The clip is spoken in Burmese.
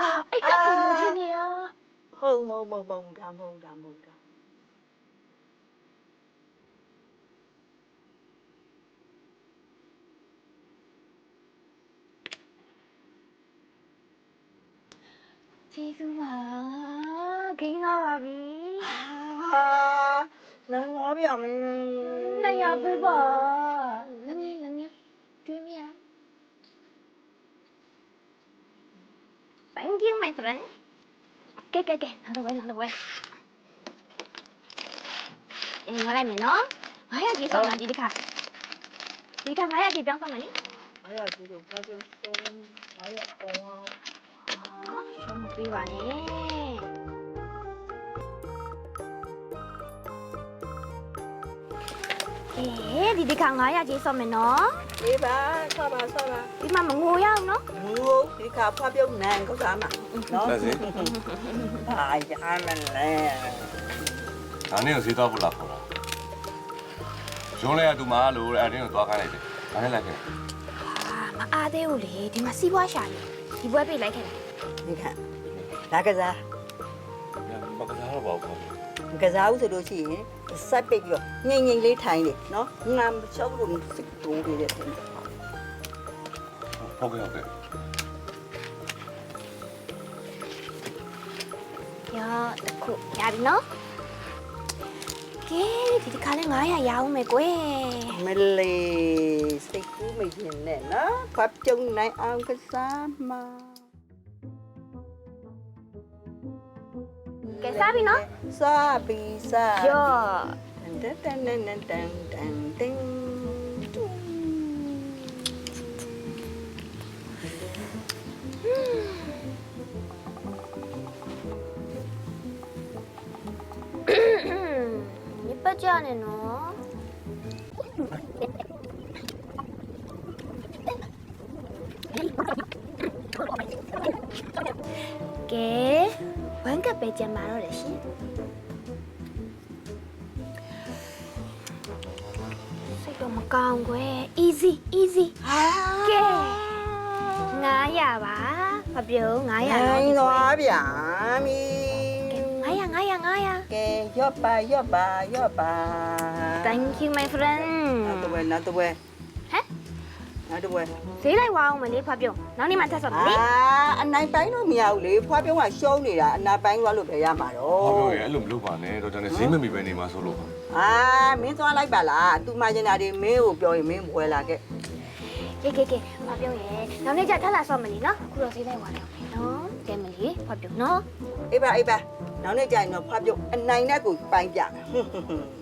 아, 빨간 아. 동생이야. 헝헝헝헝다 헝다 헝다. 지금아, 갱아라비. 아, 내 몸이 없는. 내 앞을 봐. Thank you my friend ကဲကဲကဲနောက်တော့ဝဲနောက်တော့ဝဲအေးငါလိုက်မယ်နော်ငါရကြီးဆောင်လာဒီတစ်ခါဒီတစ်ခါငါရကြီးပြောင်းဆောင်မယ်နိအားရသူတို့ဘာလို့ဆုံးအားရအောင်ရှုံးမပေးပါနဲ့အေးဒီဒီခါ900ကြီးဆော့မယ်နော် လေးပါဆောပါဆောပါဒီမှာမငိုရအောင်နော်ငိုဒီခါဖွားပြုံးနန်းကောက်စားမှာနော်လက်စီဘာရမ်းမလဲဒါနဲ့ကိုဈေးသွားဖို့လာခေါ်တာရုံးလဲကတူမလို့အဲ့ဒီကိုသွားခိုင်းလိုက်တယ်ဒါနဲ့လိုက်ခဲ့အာမအားသေးဘူးလေဒီမှာစီးပွားရှာနေဒီဘွဲပြေးလိုက်ခဲ့တယ်ဒီခါလာကစားမကစားတော့ပါဘူးကစားဦးဆိုလို့ရှိရင် စက်ပိတ်ပြီးတော့ငိမ့်ငိမ့်လေးထိုင်နေနော်ငါမချောက်လို့စစ်တိုးနေတဲ့ပုံဟုတ်ကဲ့ဟုတ်ကဲ့ရောတစ်ခုရပြီနော်ကဲဒီဒီခါလဲ900ရအောင်မယ်ကွယ်မလေးစိတ်ကူးမရင်နဲ့နော်ဖွားပြုံးနိုင်အောင်ကစားမှာ Okay, sabi no? Sabi, sabi. Yeah. Dun, dun, dun, dun, dun, dun, dun. 예? တူ ညပတ်ကြနေနော်ကဲဝမ်းကပ်ပဲကြံပါတော့တယ်ရှင်စိတ်တော့မကောင်းကွယ် easy easy ဟာ ကဲ900ပါမပြုံး900 နိုင်သွားဗျာမီ 900 900 900 ကဲရော့ပါရော့ပါရော့ပါ Thank you my friend နောက်တစ်ဝဲနောက်တစ်ဝဲ ဟမ် နောက်တစ်ဝဲဈေးလိုက်ဝအောင်မလေးဖပြုံးနောက်နေ့မှထပ်ဆော့မယ်လေအာအနိုင်ပိုင်းတော့မရဘူးလေဖွားပြုံးကရှုံးနေတာအနာပိုင်းသွားလို့ပဲရမှာတော့ဟောပြောရဲအဲ့လိုမလုပ်ပါနဲ့တော့ဒါနဲ့ဈေးမမီပဲနေမှာဆိုလို့ပါအာမင်းသွားလိုက်ပါလားသူမကျင်တာတွေမင်းကိုပြောရင်မင်းဝယ်လာခဲ့ကဲကဲကဲဖပြုံးရေနောက်နေ့ကျထပ်လာဆော့မယ်လေနော်အခုတော့ဈေးလိုက်ဝအောင်မယ်နော်ကဲမလေးဖပြုံးနော်အေးပါအေးပါနောက်နေ့ကျရင်တော့ဖွားပြုံးအနိုင်နဲ့ကိုပိုင်းပြမယ်ဟွန်းဟွန်းဟွန်း